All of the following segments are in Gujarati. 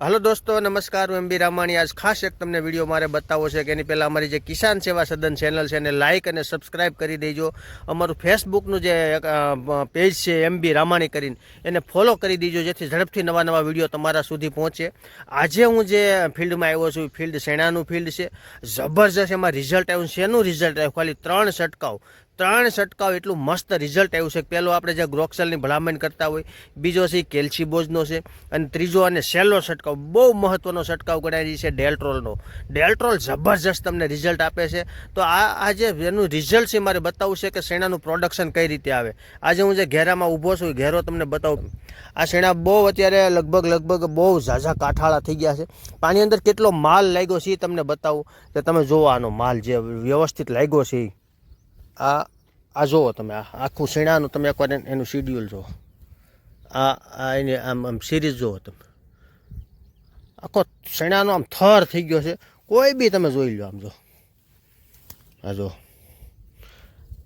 હાલો દોસ્તો, નમસ્કાર, હું એમ બી રામાણી. આજ ખાસ એક તમને વીડિયો મારે બતાવવો છે કે એની પહેલાં અમારી જે કિસાન સેવા સદન ચેનલ છે એને લાઇક અને સબસ્ક્રાઇબ કરી દેજો. અમારું ફેસબુકનું જે પેજ છે, એમ બી રામાણી કરીને, એને ફોલો કરી દેજો જેથી ઝડપથી નવા નવા વીડિયો તમારા સુધી પહોંચે. આજે હું જે ફિલ્ડમાં આવ્યો છું ફિલ્ડ શેણાનું ફિલ્ડ છે. જબરજસ્ત એમાં રિઝલ્ટ આવ્યું શેનું રિઝલ્ટ આવ્યું? ખાલી ત્રણ છંટકાવ. ત્રણ છંટકાવ એટલું મસ્ત રિઝલ્ટ આવ્યું છે. પહેલો આપણે જે ગ્રોક્સલની ભલામણ કરતા હોય, બીજો છે કેલ્સીબોઝનો છે, અને ત્રીજો અને સેલો છંટકાવ, બહુ મહત્ત્વનો છંટકાવ ગણાય છે ડેલ્ટ્રોલનો. ડેલ્ટ્રોલ જબરજસ્ત તમને રિઝલ્ટ આપે છે. તો આ આ જે એનું રિઝલ્ટ છે મારે બતાવવું છે કે શેણાનું પ્રોડક્શન કઈ રીતે આવે? આજે હું જે ઘેરામાં ઊભો છું ઘેરો તમને બતાવું. આ શેણા બહુ અત્યારે લગભગ લગભગ બહુ ઝાઝા કાંઠાળા થઈ ગયા છે. પાણી અંદર કેટલો માલ લાગ્યો છે એ તમને બતાવું. કે તમે જોવો આનો માલ જે વ્યવસ્થિત લાગ્યો છે આ આ જુઓ તમે, આ આખું શેણાનું તમે એકવાર એનું શિડ્યુલ જુઓ આ આ એની આમ આમ સિરીઝ જુઓ તમે. આખો શેણાનો આમ થર થઈ ગયો છે. કોઈ બી તમે જોઈ લો આમ જો. આ જો.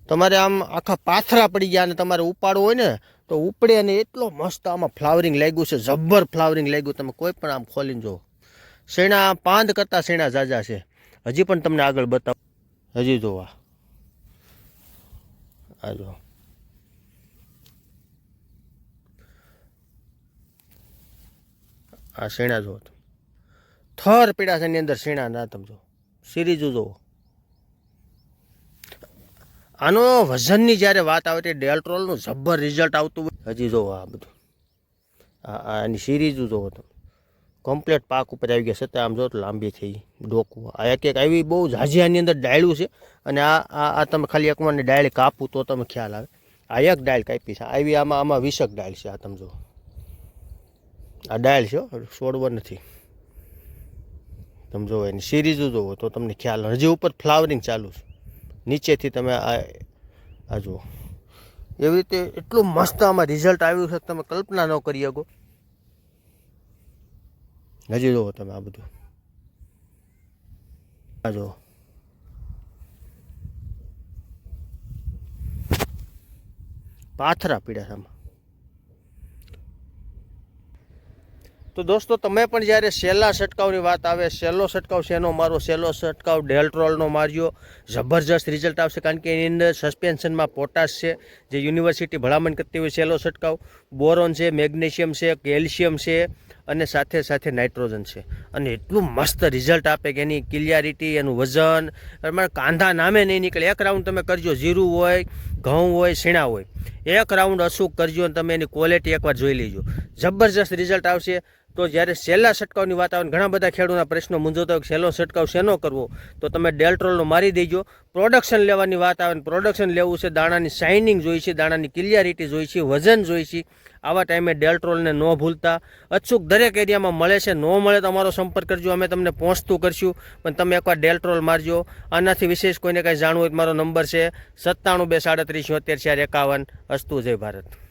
તમારે આમ આખા પાથરા પડી ગયા અને તમારે ઉપાડવું હોય ને, તો ઉપડે અને એટલો મસ્ત આમાં ફ્લાવરિંગ લાગ્યું છે, જબ્બર ફ્લાવરિંગ લાગ્યું. તમે કોઈ પણ આમ ખોલીને જુઓ શેણા પાંદ કરતાં શેણા ઝાઝા છે. હજી પણ તમને આગળ બતાવ. હજી જોવા. આ જો આ શેણા જુઓ તમે. થર પીડા છે અંદર શેણા, ના તમે જો સિરીજો જુઓ. આનો વજનની જ્યારે વાત આવે તે ડેલ્ટ્રોલનું જબ્બર રિઝલ્ટ આવતું હોય. હજી જુઓ આ બધું. આની સિરીજો જુઓ તમે. કમ્પ્લેટ પાક ઉપર આવી ગયા છતાં આમ જો લાંબી થઈ ડોકું. આ એક એક આવી બહુ ઝાઝિયાની અંદર ડાયલું છે. અને આ આ તમે ખાલી એક મને કાપું કાપવું તો તમે ખ્યાલ આવે. આ એક ડાયલ કાપી છે. આવી આમાં આમાં વીસક ડાયલ છે આ તમે જો આ ડાયલ છે છોડવો નથી. તમે જુઓ એની સિરીઝ જુઓ તો તમને ખ્યાલ હજી ઉપર ફ્લાવરિંગ ચાલુ છે. નીચેથી તમે આ આ જુઓ. એવી રીતે એટલું મસ્ત આમાં રિઝલ્ટ આવ્યું છે તમે કલ્પના ન કરી શકો. હજી જુઓ તમે આ બધું. આ જુઓ પાથરા પીડા આમાં. તો દોસ્તો, તમે પણ જ્યારે સેલા છંટકાવની વાત આવે, સેલો છંટકાવ શેનો મારો? સેલો છંટકાવ ડેલ્ટ્રોલનો માર્યો. જબરજસ્ત રિઝલ્ટ આવશે કારણ કે એની અંદર સસ્પેન્શનમાં પોટાશ છે, જે યુનિવર્સિટી ભલામણ કરતી હોય સેલો છંટકાવ. બોરોન છે મેગ્નેશિયમ છે કેલ્શિયમ છે અને સાથે સાથે નાઇટ્રોજન છે. અને એટલું મસ્ત રિઝલ્ટ આપે કે એની ક્લિયરિટી, એનું વજન. તમારે કાંધા નામે નહીં નીકળે. એક રાઉન્ડ તમે કરજો, જીરું હોય, ઘઉં હોય, શીણા હોય. એક રાઉન્ડ અશુક કરજો અને તમે એની ક્વોલિટી એકવાર જોઈ લેજો. જબરજસ્ત રિઝલ્ટ આવશે. તો જ્યારે છેલ્લા છંટકાવની વાત આવે ઘણા બધા ખેડૂતના પ્રશ્નો મૂંઝવતા હોય છેલ્લો છંટકાવ શેનો કરવો, તો તમે ડેલ્ટ્રોલનો મારી દેજો. પ્રોડક્શન લેવાની વાત આવે પ્રોડક્શન લેવું છે, દાણાની શાઇનિંગ જોઈ છે, દાણાની ક્લિયરિટી જોઈ છે, વજન જોઈ છે. આવા ટાઈમે ડેલ્ટ્રોલને ન ભૂલતા. અચૂક દરેક એરિયામાં મળે છે, ન મળે તો અમારો સંપર્ક કરજો, અમે તમને પહોંચતું કરશું. પણ તમે એકવાર ડેલ્ટ્રોલ મારજો. આનાથી વિશેષ કોઈને કાંઈ જાણવું હોય તો મારો નંબર છે સત્તાણું બે સાડત્રીસ છોતેર ચાર એકાવન. અસ્તુ જય ભારત.